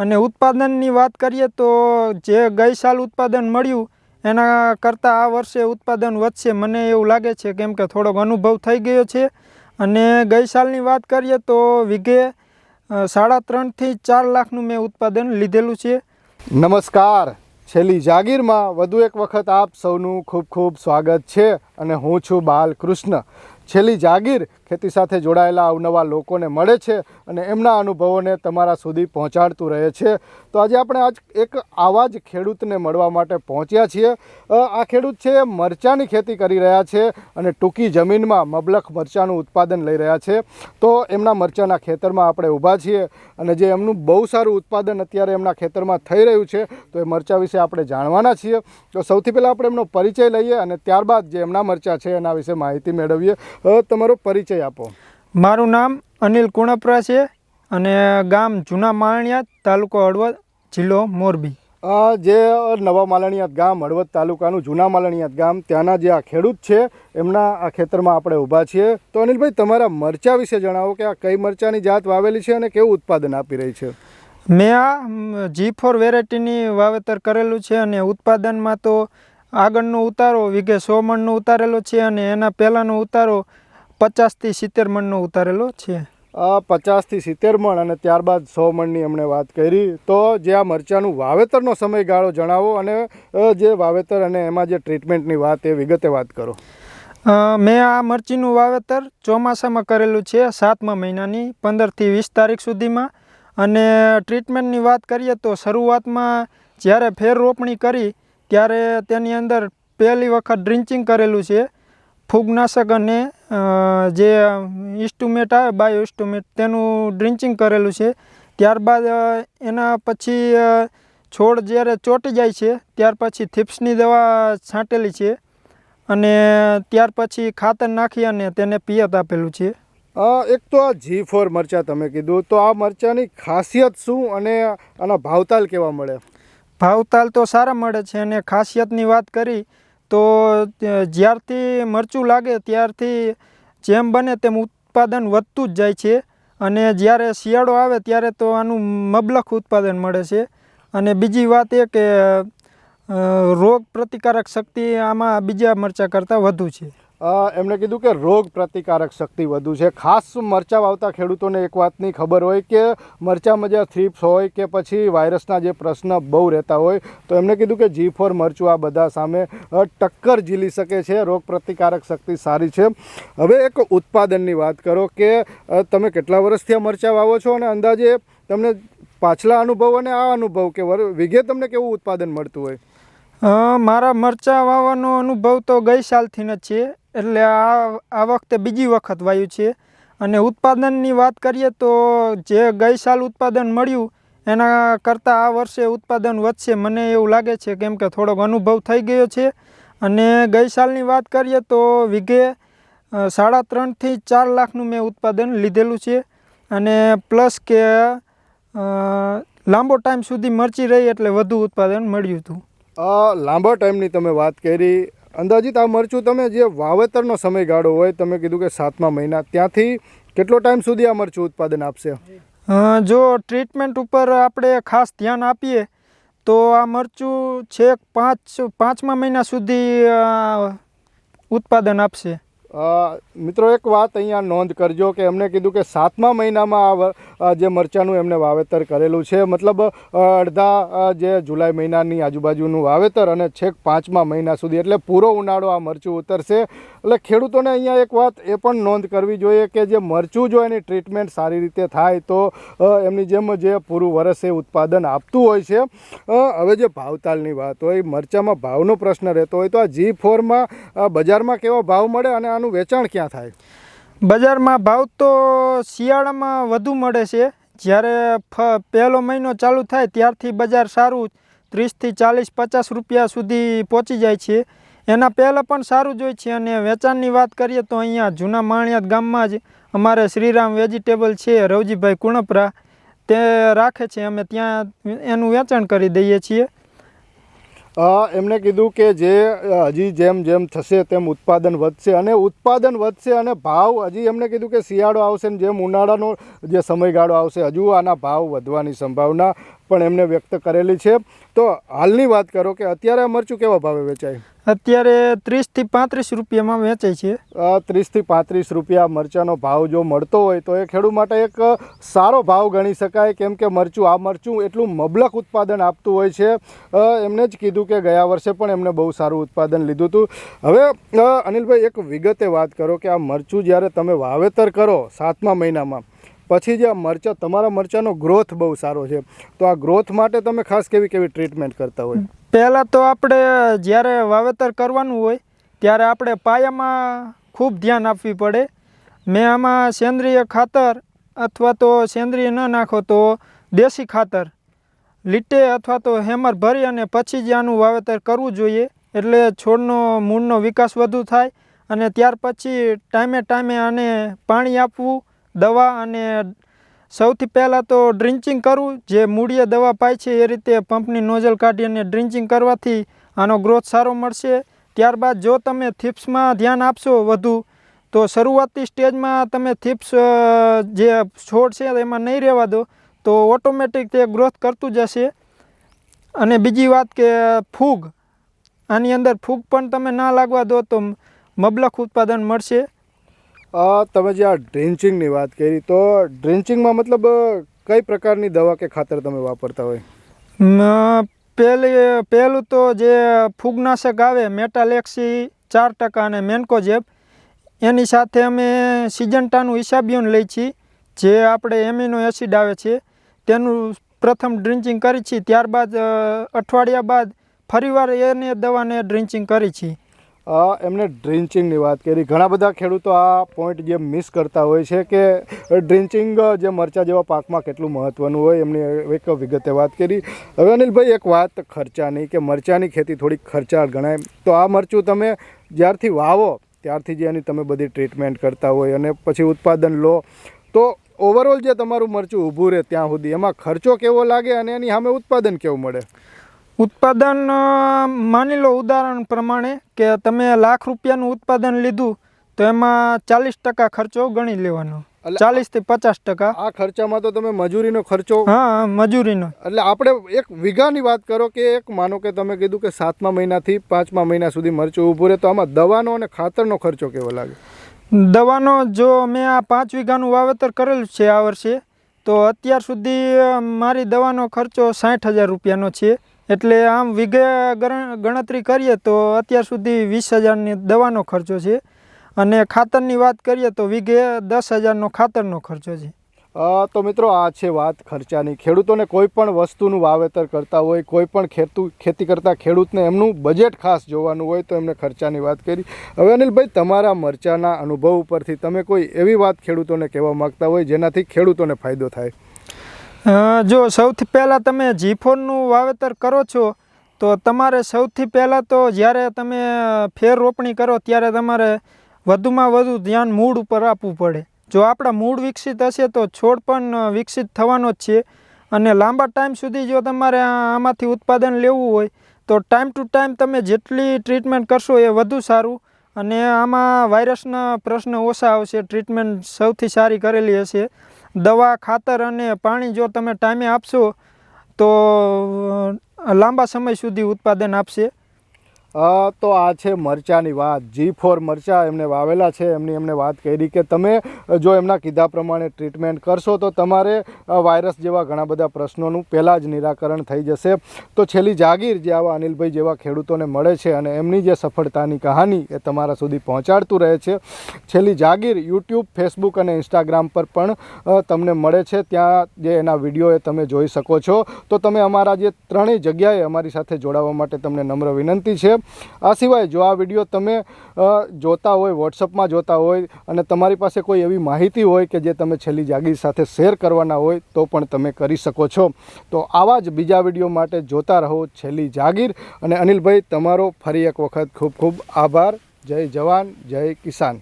અને ઉત્પાદનની વાત કરીએ તો જે ગઈ સાલ ઉત્પાદન મળ્યું, એના કરતાં આ વર્ષે ઉત્પાદન વધશે. મને એવું લાગે છે કેમ કે થોડોક અનુભવ થઈ ગયો છે. અને ગઈ સાલની વાત કરીએ તો વીઘે સાડા ત્રણથી ચાર લાખનું મેં ઉત્પાદન લીધેલું છે. નમસ્કાર. છેલ્લી જાગીરમાં વધુ એક વખત આપ સૌનું ખૂબ ખૂબ સ્વાગત છે અને હું છું બાલકૃષ્ણ. છેલ્લી જાગીર ખેતી સાથે જોડાયેલા અવનવા લોકોને મળે છે અને એમના અનુભવોને તમારા સુધી પહોંચાડતું રહે છે. તો આજે આપણે આજ એક આવા જ ખેડૂતને મળવા માટે પહોંચ્યા છીએ. આ ખેડૂત છે, મરચાંની ખેતી કરી રહ્યા છે અને ટૂંકી જમીનમાં મબલખ મરચાંનું ઉત્પાદન લઈ રહ્યા છે. તો એમના મરચાંના ખેતરમાં આપણે ઊભા છીએ અને જે એમનું બહુ સારું ઉત્પાદન અત્યારે એમના ખેતરમાં થઈ રહ્યું છે, તો એ મરચાં વિશે આપણે જાણવાના છીએ. તો સૌથી પહેલાં આપણે એમનો પરિચય લઈએ અને ત્યારબાદ જે એમના મરચાં છે એના વિશે માહિતી મેળવીએ. તમારો પરિચય આપો. મારું નામ અનિલ કુણપરા છે. અને ગામ જૂના માળણિયાત તાલુકો હળવદ જિલ્લો મોરબી. જે નવા માલણિયાત ગામ હળવદ તાલુકાનું જૂના માલણિયાત ગામ ત્યાંના જે આ ખેડૂત છે એમના આ ખેતરમાં આપણે ઊભા છીએ. તો અનિલભાઈ તમારા મરચાં વિશે જણાવો કે આ કઈ મરચાંની જાત વાવેલી છે અને કેવું ઉત્પાદન આપી રહી છે? મેં આ જી ફોર વેરાયટીની વાવેતર કરેલું છે અને ઉત્પાદનમાં તો આગળનો ઉતારો વીઘે સો મણનો ઉતારેલો છે અને એના પહેલાંનો ઉતારો પચાસથી સિત્તેર મણનો ઉતારેલો છે. પચાસથી સિત્તેર મણ અને ત્યારબાદ સો મણની અમને વાત કરી. તો જે આ મરચાંનું વાવેતરનો સમયગાળો જણાવો અને જે વાવેતર અને એમાં જે ટ્રીટમેન્ટની વાત એ વિગતે વાત કરો. મેં આ મરચીનું વાવેતર ચોમાસામાં કરેલું છે, સાતમા મહિનાની, પંદરથી વીસ તારીખ સુધીમાં. અને ટ્રીટમેન્ટની વાત કરીએ તો શરૂઆતમાં જ્યારે ફેર રોપણી કરી, ત્યારે તેની અંદર પહેલી વખત ડ્રિન્ચિંગ કરેલું છે. ફૂગનાશક અને જે ઇસ્ટુમેટ આવે બાયો ઇસ્ટુમેટ તેનું ડ્રિન્ચિંગ કરેલું છે. ત્યારબાદ એના પછી છોડ જ્યારે ચોંટી જાય છે ત્યાર પછી થિપ્સની દવા છાંટેલી છે અને ત્યાર પછી ખાતર નાખી અને તેને પિયત આપેલું છે. એક તો આ જી ફોર મરચાં તમે કીધું. તો આ મરચાંની ખાસિયત શું અને આના ભાવતાલ કેવા મળે? ભાવતાલ તો સારા મળે છે અને ખાસિયતની વાત કરી તો જ્યારથી મરચું લાગે ત્યારથી જેમ બને તેમ ઉત્પાદન વધતું જ જાય છે. અને જ્યારે શિયાળો આવે ત્યારે તો આનું મબલખ ઉત્પાદન મળે છે. અને બીજી વાત એ કે રોગ પ્રતિકારક શક્તિ આમાં બીજા મરચાં કરતાં વધુ છે. એમણે કીધું કે રોગ પ્રતિકારક શક્તિ વધુ છે. ખાસ મરચાં વાવતા ખેડૂતોને એક વાતની ખબર હોય કે મરચાંમાં જે થ્રીપ્સ હોય કે પછી વાયરસના જે પ્રશ્ન બહુ રહેતા હોય, તો એમણે કીધું કે જી ફોર મરચું આ બધા સામે ટક્કર ઝીલી શકે છે. રોગ પ્રતિકારક શક્તિ સારી છે. હવે એક ઉત્પાદનની વાત કરો કે તમે કેટલા વર્ષથી આ મરચાં વાવો છો? અને અંદાજે તમને પાછલા અનુભવ અને આ અનુભવ કે વિઘે તમને કેવું ઉત્પાદન મળતું હોય? મારા મરચાં વાવવાનો અનુભવ તો ગઈ સાલથી જ છે એટલે આ આ વખતે બીજી વખત વાયુ છે. અને ઉત્પાદનની વાત કરીએ તો જે ગઈ સાલ ઉત્પાદન મળ્યું, એના કરતાં આ વર્ષે ઉત્પાદન વધશે. મને એવું લાગે છે કેમ કે થોડોક અનુભવ થઈ ગયો છે. અને ગઈ સાલની વાત કરીએ તો વીઘે સાડા ત્રણથી ચાર લાખનું મેં ઉત્પાદન લીધેલું છે. અને પ્લસ કે લાંબો ટાઈમ સુધી મરચી રહી એટલે વધુ ઉત્પાદન મળ્યું હતું. લાંબા ટાઈમની તમે વાત કરી અંદાજિત આ મરચું તમે જે વાવેતરનો સમયગાળો હોય, તમે કીધું કે સાતમા મહિના, ત્યાંથી કેટલો ટાઈમ સુધી આ મરચું ઉત્પાદન આપશે? જો ટ્રીટમેન્ટ ઉપર આપણે ખાસ ધ્યાન આપીએ, તો આ મરચું છેક પાંચ, પાંચમા મહિના સુધી ઉત્પાદન આપશે. મિત્રો, એક વાત અહીંયા નોંધ કરજો કે એમણે કીધું કે સાતમા મહિનામાં આ જે મરચાંનું એમણે વાવેતર કરેલું છે. મતલબ અડધા જે જુલાઈ મહિનાની આજુબાજુનું વાવેતર અને છેક પાંચમા મહિના સુધી. એટલે પૂરો ઉનાળો આ મરચું ઉતરશે. એટલે ખેડૂતોને અહીંયા એક વાત એ પણ નોંધ કરવી જોઈએ કે જે મરચું જો એની ટ્રીટમેન્ટ સારી રીતે થાય તો એમની જેમ જે પૂરું વરસ એ ઉત્પાદન આપતું હોય છે. હવે જે ભાવતાલની વાત હોય, મરચાંમાં ભાવનો પ્રશ્ન રહેતો હોય તો આ જી ફોરમાં બજારમાં કેવો ભાવ મળે અને આનું વેચાણ ક્યાં થાય? બજારમાં ભાવ તો શિયાળામાં વધુ મળે છે. જ્યારે ફ, પહેલો મહિનો ચાલુ થાય ત્યારથી બજાર સારું ત્રીસથી ચાલીસ પચાસ રૂપિયા સુધી પહોંચી જાય છે. એના પહેલાં પણ સારું જ હોય છે. અને વેચાણની વાત કરીએ તો અહીંયા જૂના માણિયાત ગામમાં જ અમારે શ્રીરામ વેજીટેબલ છે, રવજીભાઈ કુણપરા. તે રાખે છે. અમે ત્યાં એનું વેચાણ કરી દઈએ છીએ. એમણે કીધું કે જે હજી જેમ જેમ થશે તેમ ઉત્પાદન વધશે. અને ઉત્પાદન વધશે અને ભાવ, હજી એમણે કીધું કે શિયાળો આવશે ને જેમ ઉનાળાનો જે સમયગાળો આવશે, હજુ આના ભાવ વધવાની સંભાવના પણ એમને વ્યક્ત કરેલી છે. તો હાલની વાત કરો કે અત્યારે આ મરચું કેવા ભાવે વેચાય? અત્યારે ત્રીસથી પાંત્રીસ રૂપિયામાં વેચાય છે. ત્રીસથી પાંત્રીસ રૂપિયા મરચાંનો ભાવ જો મળતો હોય તો એ ખેડૂત માટે એક સારો ભાવ ગણી શકાય. કેમ કે મરચું આ મરચું એટલું મબલક ઉત્પાદન આપતું હોય છે. એમને જ કીધું કે ગયા વર્ષે પણ એમને બહુ સારું ઉત્પાદન લીધું હતું. હવે અનિલભાઈ એક વિગતે વાત કરો કે આ મરચું જ્યારે તમે વાવેતર કરો સાતમા મહિનામાં પછી જે મરચાં, તમારા મરચાંનો ગ્રોથ બહુ સારો છે. તો આ ગ્રોથ માટે તમે ખાસ કેવી કેવી ટ્રીટમેન્ટ કરતા હોય? પહેલાં તો આપણે જ્યારે વાવેતર કરવાનું હોય, ત્યારે આપણે પાયામાં ખૂબ ધ્યાન આપવી પડે. મેં આમાં સેન્દ્રિય ખાતર અથવા તો સેન્દ્રિય ન નાખો તો દેશી ખાતર, લીટે અથવા તો હેમર ભરી અને પછી જ આનું વાવેતર કરવું જોઈએ. એટલે છોડનો, મૂળનો વિકાસ વધુ થાય અને ત્યાર પછી ટાઈમે ટાઈમે આને પાણી આપવું દવા અને સૌથી પહેલાં તો ડ્રિન્ચિંગ કરવું, જે મૂળીએ દવા પાય છે એ રીતે પંપની નોઝલ કાઢી અને ડ્રિન્ચિંગ કરવાથી આનો ગ્રોથ સારો મળશે. ત્યારબાદ જો તમે થિપ્સમાં ધ્યાન આપશો વધુ, તો શરૂઆતી સ્ટેજમાં તમે થિપ્સ જે છોડ છે એમાં નહીં રહેવા દો, તો ઓટોમેટિક તે ગ્રોથ કરતું જશે. અને બીજી વાત કે ફૂગ, આની અંદર ફૂગ પણ તમે ના લાગવા દો તો મબલખ ઉત્પાદન મળશે. તમે જે આ ડ્રિન્ચિંગની વાત કરી, તો ડ્રિન્ચિંગમાં મતલબ કઈ પ્રકારની દવા કે ખાતર તમે વાપરતા હોય? પહેલી પહેલું તો જે ફૂગનાશક આવે મેટાલેક્સી ચાર ટકા અને મેન્કોજેબ, એની સાથે અમે સિજન્ટાનું ઇસાબિયોન લઈ છીએ જે આપણે એમિનો એસિડ આવે છે, તેનું પ્રથમ ડ્રિન્ચિંગ કરી છીએ ત્યારબાદ અઠવાડિયા બાદ ફરીવાર એને દવાને ડ્રિન્ચિંગ કરી છીએ એમને ડ્રિન્ચિંગની વાત કરી. ઘણા બધા ખેડૂતો આ પોઈન્ટ જે મિસ કરતા હોય છે કે ડ્રિન્ચિંગ જે મરચા જેવા પાકમાં કેટલું મહત્ત્વનું હોય એમની એક વિગતે વાત કરી. હવે અનિલભાઈ, એક વાત ખર્ચાની કે મરચાની ખેતી થોડીક ખર્ચાળ ગણાય. તો આ મરચું તમે જ્યારથી વાવો, ત્યારથી જે એની તમે બધી ટ્રીટમેન્ટ કરતા હોય અને પછી ઉત્પાદન લો. તો ઓવરઓલ જે તમારું મરચું ઊભું રહે ત્યાં સુધી, એમાં ખર્ચો કેવો લાગે અને એની સામે ઉત્પાદન કેવું મળે? ઉત્પાદન માની લો ઉદાહરણ પ્રમાણે કે તમે લાખ રૂપિયાનું ઉત્પાદન લીધું તો એમાં ચાલીસ ટકા ખર્ચો ગણી લેવાનો. ચાલીસ ચાલીસથી પચાસ ટકા. આ ખર્ચામાં તો તમે મજૂરીનો ખર્ચો હા મજૂરીનો. એટલે આપણે એક વીઘાની વાત કરો કે એક માનો કે તમે કીધું કે સાતમા મહિનાથી પાંચમા મહિના સુધી મરચું ઊભું રહે તો આમાં દવાનો અને ખાતરનો ખર્ચો કેવો લાગે? દવાનો જો મેં આ પાંચ વીઘાનું વાવેતર કરેલું છે આ વર્ષે તો અત્યાર સુધી મારી દવાનો ખર્ચો સાઠ હજાર રૂપિયાનો છે. એટલે આમ વિઘે ગણ- ગણતરી કરીએ તો અત્યાર સુધી વીસ હજારની દવાનો ખર્ચો છે. અને ખાતરની વાત કરીએ તો વિઘે દસ હજારનો ખાતરનો ખર્ચો છે. તો મિત્રો આ છે વાત ખર્ચાની. ખેડૂતોને કોઈ પણ વસ્તુનું વાવેતર કરતા હોય, કોઈ પણ ખેતું, ખેતી કરતા ખેડૂતને એમનું બજેટ ખાસ જોવાનું હોય તો એમને ખર્ચાની વાત કરી. હવે અનિલભાઈ, તમારા મરચાના અનુભવ ઉપરથી તમે કોઈ એવી વાત ખેડૂતોને કહેવા માગતા હોય જેનાથી ખેડૂતોને ફાયદો થાય? જો સૌથી પહેલાં તમે જીફોનનું વાવેતર કરો છો, તો તમારે સૌથી પહેલાં તો જ્યારે તમે ફેર રોપણી કરો ત્યારે તમારે વધુમાં વધુ ધ્યાન મૂળ ઉપર આપવું પડે. જો આપણા મૂળ વિકસિત હશે તો છોડ પણ વિકસિત થવાનો જ છે. અને લાંબા ટાઈમ સુધી જો તમારે આમાંથી ઉત્પાદન લેવું હોય, તો ટાઈમ ટુ ટાઈમ તમે જેટલી ટ્રીટમેન્ટ કરશો એ વધુ સારું. અને આમાં વાયરસના પ્રશ્ન ઓછા આવશે, ટ્રીટમેન્ટ સૌથી સારી કરેલી હશે. દવા ખાતર અને પાણી જો તમે ટાઈમે આપશો તો લાંબા સમય સુધી ઉત્પાદન આપશે. તો આ છે મરચાની વાત. જી ફોર મરચા એમને વાવેલા છે. એમની એમને વાત કરી કે તમે જો એમના કીધા પ્રમાણે ટ્રીટમેન્ટ કરશો તો તમારે વાયરસ જેવા ઘણા બધા પ્રશ્નોનું પહેલાં જ નિરાકરણ થઈ જશે. તો છેલ્લી જાગીર જે આવા અનિલભાઈ જેવા ખેડૂતોને મળે છે અને એમની જે સફળતાની કહાની એ તમારા સુધી પહોંચાડતું રહે છે. છેલ્લી જાગીર યુટ્યુબ ફેસબુક અને ઇન્સ્ટાગ્રામ પર પણ તમને મળે છે. ત્યાં જે એના વીડિયો એ તમે જોઈ શકો છો. તો તમે અમારા જે ત્રણેય જગ્યાએ અમારી સાથે જોડાવા માટે તમને નમ્ર વિનંતી છે. આ સિવાય જો આ વીડિયો તમે જોતા હોય, વોટ્સઅપમાં જોતા હોય અને તમારી પાસે કોઈ એવી માહિતી હોય કે જે તમે છેલ્લી જાગીર સાથે શેર કરવાના હોય, તો પણ તમે કરી શકો છો. તો આવા જ બીજા વીડિયો માટે જોતા રહો છેલ્લી જાગીર. અને અનિલભાઈ, તમારો ફરી એક વખત ખૂબ ખૂબ આભાર. જય જવાન, જય કિસાન.